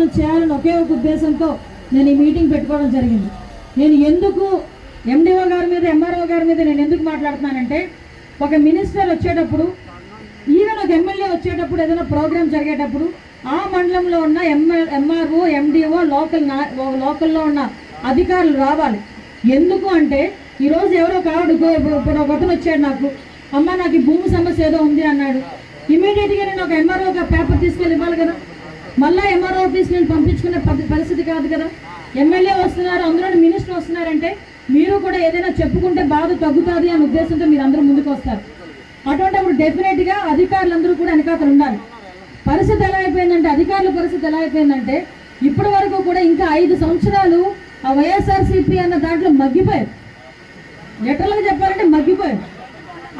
ప్రయోజనం చేయాలని ఒకే ఒక ఉద్దేశంతో నేను ఈ మీటింగ్ పెట్టుకోవడం జరిగింది. నేను ఎందుకు ఎండిఓ గారి మీద ఎంఆర్ఓ గారి మీద నేను ఎందుకు మాట్లాడుతున్నానంటే ఒక మినిస్టర్ వచ్చేటప్పుడు ఈవెన్ ఒక ఎమ్మెల్యే వచ్చేటప్పుడు ఏదైనా ప్రోగ్రామ్ జరిగేటప్పుడు ఆ మండలంలో ఉన్న ఎంఎల్ ఎంఆర్ఓ ఎండిఓ లోకల్ నా లోకల్లో ఉన్న అధికారులు రావాలి. ఎందుకు అంటే ఈరోజు ఎవరో కావడు ఇప్పుడు ఒక వచ్చాడు నాకు. అమ్మ నాకు ఈ భూమి సమస్య ఏదో ఉంది అన్నాడు. ఇమీడియట్గా నేను ఒక ఎంఆర్ఓ పేపర్ తీసుకెళ్ళి ఇవ్వాలి కదా. మళ్ళా ఎంఆర్ఓ ఆఫీస్ నేను పంపించుకునే పరిస్థితి కాదు కదా. ఎమ్మెల్యే వస్తున్నారు అందులో మినిస్టర్ వస్తున్నారంటే మీరు కూడా ఏదైనా చెప్పుకుంటే బాధ తగ్గుతుంది అనే ఉద్దేశంతో మీరు అందరూ ముందుకు వస్తారు. అటువంటిప్పుడు డెఫినెట్గా అధికారులందరూ కూడా వెనకాతలు ఉండాలి. పరిస్థితి ఎలా అయిపోయిందంటే అధికారుల పరిస్థితి ఎలా అయిపోయిందంటే ఇప్పటి వరకు కూడా ఇంకా ఐదు సంవత్సరాలు ఆ వైఎస్ఆర్సీపీ అన్న దాంట్లో మగ్గిపోయారు. లిటరల్గా చెప్పాలంటే మగ్గిపోయారు.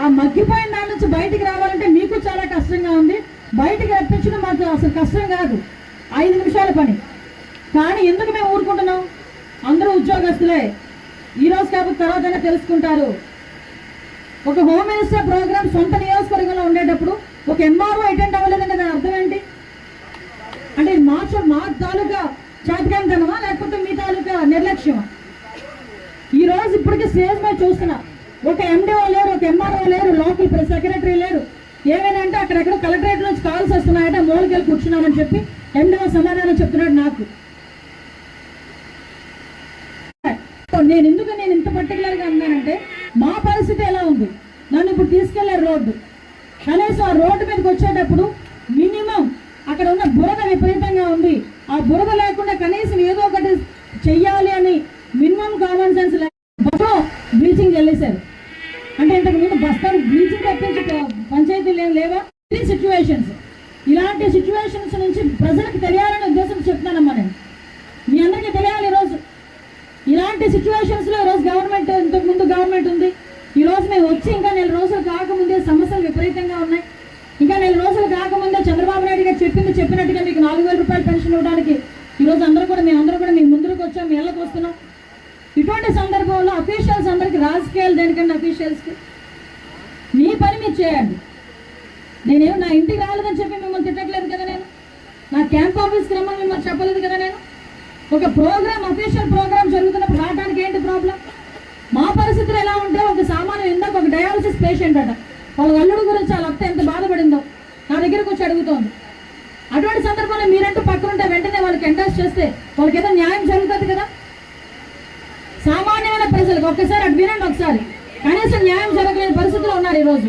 ఆ మగ్గిపోయిన దాని నుంచి బయటికి రావాలంటే మీకు చాలా కష్టంగా ఉంది. బయటికి రప్పించడం మాకు అసలు కష్టం కాదు. ఐదు నిమిషాల పని. కానీ ఎందుకు మేము ఊరుకుంటున్నాం? అందరూ ఉద్యోగస్తులే. ఈ రోజు కాకపోతే తర్వాతైనా తెలుసుకుంటారు. ఒక హోమ్ మినిస్టర్ ప్రోగ్రామ్ సొంత నియోజకవర్గంలో ఉండేటప్పుడు ఒక ఎంఆర్ఓ అటెండ్ అవ్వలేదంటే దాని అర్థం ఏంటి? అంటే ఇది మా మా తాలూకా చేతకాంతనమా లేకపోతే మీ తాలూకా నిర్లక్ష్యమా? ఈ రోజు ఇప్పటికే స్టేజ్ మీద చూస్తున్నా. ఒక ఎండిఓ లేరు ఒక ఎంఆర్ఓ లేరు లోకల్ సెక్రటరీ లేరు. ఏమైనా అంటే అక్కడెక్కడ కాల్స్ వస్తున్నాయట మూలకి కూర్చున్నామని చెప్పి ఎండవ సమాధానం చెప్తున్నాడు నాకు. నేను ఎందుకు నేను ఇంత పర్టికులర్గా అన్నానంటే మా పరిస్థితి ఎలా ఉంది? నన్ను ఇప్పుడు తీసుకెళ్ళారు రోడ్డు. కనీసం ఆ రోడ్డు మీదకి వచ్చేటప్పుడు మినిమం అక్కడ ఉన్న బురద విపరీతంగా ఉంది. ఆ బురద లేకుండా కనీసం ఏదో ఒకటి చెయ్యాలి అని మినిమం కామన్ సెన్స్ బస్సులో బ్లీచింగ్ వెళ్ళేశారు. అంటే ఇంతకు ముందు బస్తానికి బ్లీచింగ్ తప్పించి ప- పంచాయతీలు ఏం లేవా? సిచ్యువేషన్స్ ఇలాంటి సిచ్యువేషన్స్ నుంచి ప్రజలకు తెలియాలనే ఉద్దేశం చెప్తున్నానమ్మా నేను. మీ అందరికీ తెలియాలి ఈరోజు. ఇలాంటి సిచ్యువేషన్స్లో ఈరోజు గవర్నమెంట్ ఇంతకు ముందు గవర్నమెంట్ ఉంది. ఈరోజు మేము వచ్చి ఇంకా నెల రోజులు కాకముందే సమస్యలు విపరీతంగా ఉన్నాయి. ఇంకా నెల రోజులు కాకముందే చంద్రబాబు నాయుడు గారు చెప్పింది చెప్పినట్టుగా మీకు నాలుగు వేల రూపాయలు పెన్షన్ ఇవ్వడానికి ఈరోజు అందరూ కూడా మేము అందరూ కూడా మీ ముందుకు వచ్చాం మీ ఇళ్ళకి వస్తున్నాం. ఇటువంటి సందర్భంలో అఫీషియల్స్ అందరికి రాజకీయాలు దేనికంటే అఫీషియల్స్కి మీ పని మీరు చేయండి. నేనేం నా ఇంటికి రాలేదని చెప్పి మిమ్మల్ని తిట్టట్లేదు కదా నేను? నా క్యాంప్ ఆఫీస్కి రమ్మని మిమ్మల్ని చెప్పలేదు కదా నేను? ఒక ప్రోగ్రామ్ అఫీషియల్ ప్రోగ్రామ్ జరుగుతున్నప్పుడు రావడానికి ఏంటి ప్రాబ్లం మా పరిస్థితులు ఎలా ఉంటే ఒక సామాన్యం ఇందాక ఒక డయాలసిస్ పేషెంట్ అట. వాళ్ళ అల్లుడు గురించి వాళ్ళ అత్త ఎంత బాధపడిందో నా దగ్గరకు వచ్చి అడుగుతోంది. అటువంటి సందర్భంలో మీరంటూ పక్కనుంటే వెంటనే వాళ్ళకి ఎండాస్ చేస్తే వాళ్ళకి ఏదో న్యాయం జరుగుతుంది కదా? సామాన్యమైన ప్రజలకు ఒక్కసారి అటు వినండి ఒకసారి. కనీసం న్యాయం జరగలేని పరిస్థితుల్లో ఉన్నారు ఈరోజు.